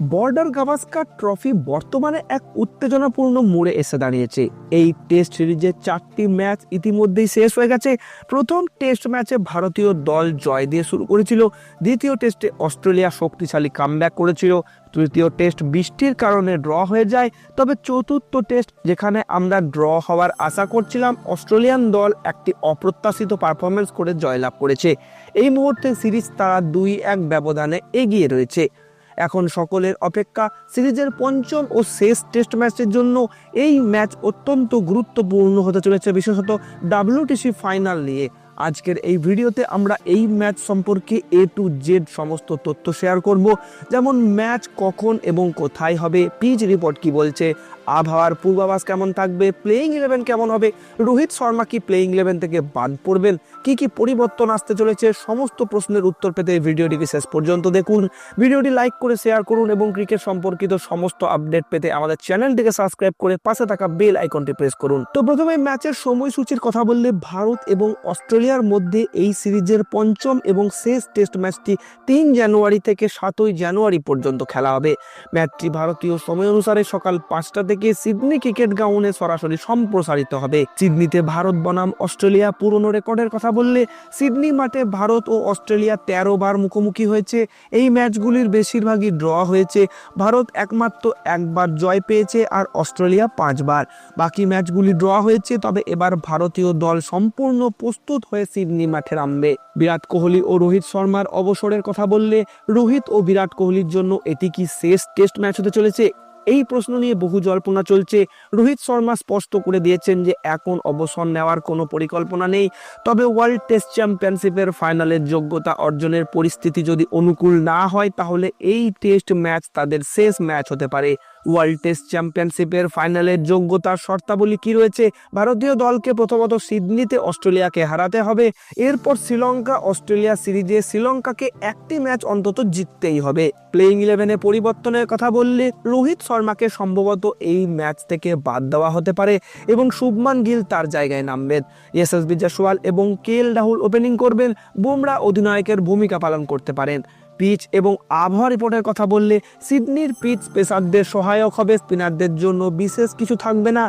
Border Gavaskar trophy বর্তমানে এক উত্তেজনাপূর্ণ মোড়ে এসে দাঁড়িয়েছে। এই টেস্ট সিরিজের চারটি ম্যাচ ইতিমধ্যেই শেষ হয়ে গেছে। প্রথম টেস্ট ম্যাচে ভারতীয় দল জয় দিয়ে শুরু করেছিল। দ্বিতীয় টেস্টে অস্ট্রেলিয়া শক্তিশালী কামব্যাক করেছিল। তৃতীয় টেস্ট বৃষ্টির কারণে ড্র হয়ে যায়। তবে চতুর্থ টেস্ট যেখানে আমরা ড্র হওয়ার আশা করছিলাম, অস্ট্রেলিয়ান দল একটি অপ্রত্যাশিত পারফরমেন্স করে জয়লাভ করেছে। এই মুহূর্তে সিরিজ তারা দুই এক ব্যবধানে এগিয়ে রয়েছে। এখন সকলের অপেক্ষা সিরিজের পঞ্চম ও শেষ টেস্ট ম্যাচের জন্য এই ম্যাচ অত্যন্ত গুরুত্বপূর্ণ হতে চলেছে, বিশেষত ডাব্লিউটিসি ফাইনাল নিয়ে। আজকের এই ভিডিওতে আমরা এই ম্যাচ সম্পর্কে এ টু জেড সমস্ত তথ্য শেয়ার করব। যেমন ম্যাচ কখন এবং কোথায় হবে, পিচ রিপোর্ট কি বলছে, আবহাওয়ার পূর্বাভাস কেমন থাকবে প্লেইং ইলেভেন কেমন হবে, রোহিত শর্মা কি প্লেইং ইলেভেন থেকে বাদ পড়বেন, কি কি পরিবর্তন আসতে চলেছে, সমস্ত প্রশ্নের উত্তর পেতে ভিডিওটিকে শেষ পর্যন্ত দেখুন। ভিডিওটি লাইক করে শেয়ার করুন এবং ক্রিকেট সম্পর্কিত সমস্ত আপডেট পেতে আমাদের চ্যানেলটিকে সাবস্ক্রাইব করে পাশে থাকা বেল আইকনটি প্রেস করুন। তো প্রথমে ম্যাচের সময়সূচির কথা বললে ভারত এবং অস্ট্রেলিয়ার মধ্যে এই সিরিজের পঞ্চম এবং শেষ টেস্ট ম্যাচটি তিন জানুয়ারি থেকে সাতই জানুয়ারি পর্যন্ত খেলা হবে। ম্যাচটি ভারতীয় সময় অনুসারে সকাল পাঁচটা থেকে সিডনি ক্রিকেট গ্রাউন্ডে সরাসরি সম্প্রসারিত হবে। সিডনিতে ভারত বনাম অস্ট্রেলিয়া পুরনো রেকর্ডের কথা বললে সিডনি মাঠে ভারত ও অস্ট্রেলিয়া তেরো বার মুখোমুখি হয়েছে। এই ম্যাচগুলির বেশিরভাগই ড্র হয়েছে। ভারত একমাত্র একবার জয় পেয়েছে আর অস্ট্রেলিয়া পাঁচবার। বাকি ম্যাচগুলি ড্র হয়েছে, তবে এবার ভারতীয় দল সম্পূর্ণ প্রস্তুত হয়ে সিডনি মাঠে নামবে। বিরাট কোহলি ও রোহিত শর্মার অবসরের কথা বললে রোহিত ও বিরাট কোহলির জন্য এটি কি শেষ টেস্ট ম্যাচ হতে চলেছে? এই প্রশ্ন নিয়ে বহু জল্পনা চলছে। রোহিত শর্মা স্পষ্ট করে দিয়েছেন যে এখন অবসর নেওয়ার কোনো পরিকল্পনা নেই। তবে ওয়ার্ল্ড টেস্ট চ্যাম্পিয়নশিপের ফাইনালের যোগ্যতা অর্জনের পরিস্থিতি যদি অনুকূল না হয়, তাহলে এই টেস্ট ম্যাচ তাদের শেষ ম্যাচ হতে পারে। ওয়ার্ল্ড টেস্ট চ্যাম্পিয়নশিপের ফাইনালের যোগ্যতার শর্তাবলী কি রয়েছে? ভারতীয় দলকে প্রথমত সিডনিতে অস্ট্রেলিয়াকে হারাতে হবে। এরপর শ্রীলঙ্কা, অস্ট্রেলিয়া সিরিজে শ্রীলঙ্কাকে একটি ম্যাচ অন্তত জিততেই হবে। প্লেইং ইলেভেনে পরিবর্তনের কথা বললে রোহিত শর্মাকে সম্ভবত এই ম্যাচ থেকে বাদ দেওয়া হতে পারে এবং শুভমান গিল তার জায়গায় নামবেন। এসএসবি জাসওয়াল এবং কে এল রাহুল ওপেনিং করবেন। বুমরা অধিনায়কের ভূমিকা পালন করতে পারেন। পিচ এবং আবহাওয়া রিপোর্টের কথা বললে সিডনির পিচ পেসারদের সহায়ক হবে। স্পিনারদের জন্য বিশেষ কিছু থাকবে না।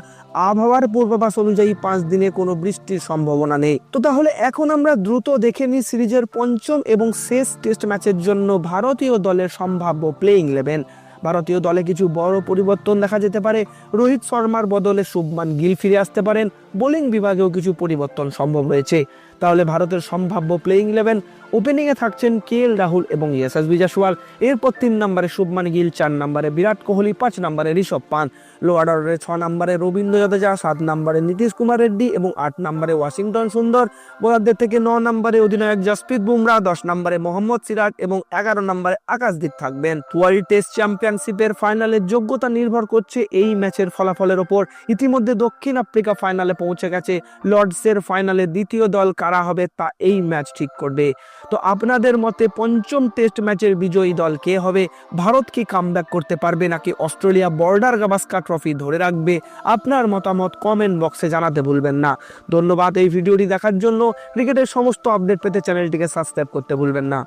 আবহাওয়ার পূর্বাভাস অনুযায়ী পাঁচ দিনে কোনো বৃষ্টির সম্ভাবনা নেই। তো তাহলে এখন আমরা দ্রুত দেখে নিই সিরিজের পঞ্চম এবং শেষ টেস্ট ম্যাচের জন্য ভারতীয় দলের সম্ভাব্য প্লেইং ইলেভেন ভারতীয় দলে কিছু বড় পরিবর্তন দেখা যেতে পারে। রোহিত শর্মার বদলে শুভমান গিল ফিরে আসতে পারেন। বোলিং বিভাগেও কিছু পরিবর্তন সম্ভব রয়েছে। তাহলে ভারতের সম্ভাব্য প্লেইং ইলেভেন ওপেনিংয়ে থাকছেন কে এল রাহুল এবং ইয়েসাসবি জাসওয়াল। এরপর তিন নম্বরে শুভমান গিল, চার নম্বরে বিরাট কোহলি, পাঁচ নম্বরে ঋষভ পান লোয়ার অর্ডারে ছ নম্বরে রবীন্দ্র জাদেজা, সাত নম্বরে নীতিশ কুমার রেড্ডি এবং আট নম্বরে ওয়াশিংটন সুন্দর। বোলারদের থেকে ন নম্বরে অধিনায়ক জসপ্রীত বুমরা, দশ নম্বরে মোহাম্মদ সিরাজ এবং এগারো নম্বরে আকাশদীপ থাকবেন। ওয়ার্ল্ড টেস্ট চ্যাম্পিয়নশিপের ফাইনালের যোগ্যতা নির্ভর করছে এই ম্যাচের ফলাফলের ওপর। ইতিমধ্যে দক্ষিণ আফ্রিকা ফাইনালে পৌঁছে গেছে। লর্ডসের ফাইনালে দ্বিতীয় দল কারা হবে তা এই ম্যাচ ঠিক করবে। তো আপনাদের মতে পঞ্চম টেস্ট ম্যাচের বিজয়ী দল কে হবে? ভারত কি কামব্যাক করতে পারবে নাকি অস্ট্রেলিয়া বর্ডার গাভাস্কার ট্রফি ধরে রাখবে? আপনার মতামত কমেন্ট বক্সে জানাতে ভুলবেন না। ধন্যবাদ এই ভিডিওটি দেখার জন্য। ক্রিকেটের সমস্ত আপডেট পেতে চ্যানেলটিকে সাবস্ক্রাইব করতে ভুলবেন না।